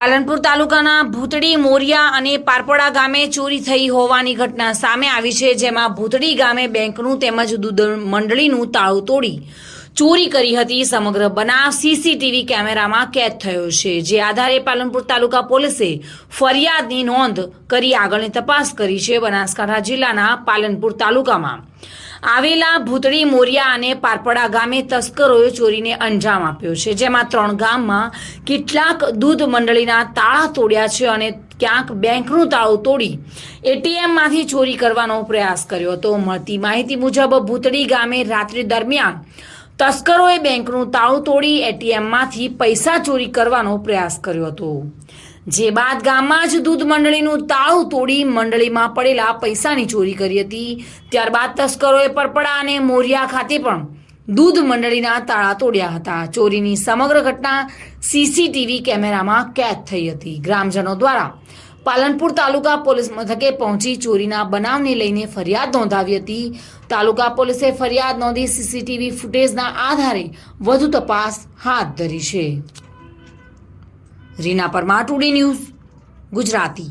પાલનપુર તાલુકાના ભૂતડી, મોરિયા અને પારપડા ગામે ચોરી થઈ હોવાની ઘટના સામે આવી છે, જેમાં ભૂતડી ગામે બેંકનું તેમજ દૂધ મંડળીનું તાળું તોડી ચોરી કરી હતી સમગ્ર બનાવ સીસીટીવી કેમેરામાં કેદ થયો છે. જે આધારે પાલનપુર તાલુકા પોલીસે ફરિયાદની નોંધ કરી આગળની તપાસ કરી છે બનાસકાંઠા જિલ્લાના પાલનપુર તાલુકામાં. આવેલા ભૂતળી મોરિયા અને પારપડા ગામે તસ્કરોએ ચોરીને અંજામ આપ્યો છે. જેમાં ત્રણ ગામમાં કેટલાક દૂધ મંડળીના તાળા તોડ્યા છે અને ક્યાંક બેંકનું તાળું તોડી એટીએમમાંથી ચોરી કરવાનો પ્રયાસ કર્યો હતો. મળતી માહિતી મુજબ ભૂતળી ગામે રાત્રિ દરમિયાન તસ્કરોએ બેંકનું તાળું તોડી એટીએમમાંથી પૈસા ચોરી કરવાનો પ્રયાસ કર્યો હતો. જે બાદ ગામમાં જ દૂધ મંડળીનું તાળું તોડી મંડળીમાં પડેલા પૈસાની ચોરી કરી હતી. ત્યારબાદ તસ્કરોએ પરપડા અને મોરિયા ખાતે પણ દૂધ મંડળીના તાળા તોડ્યા હતા. ચોરીની સમગ્ર ઘટના સીસીટીવી કેમેરામાં કેદ થઈ હતી. ગ્રામજનો દ્વારા પાલનપુર તાલુકા પોલીસ મથકે પહોંચી ચોરીના બનાવને લઈને ફરિયાદ નોંધાવી હતી. તાલુકા પોલીસે ફરિયાદ નોંધી સીસીટીવી ફૂટેજના આધારે વધુ તપાસ હાથ ધરી છે. Reena Parmar today news Gujarati.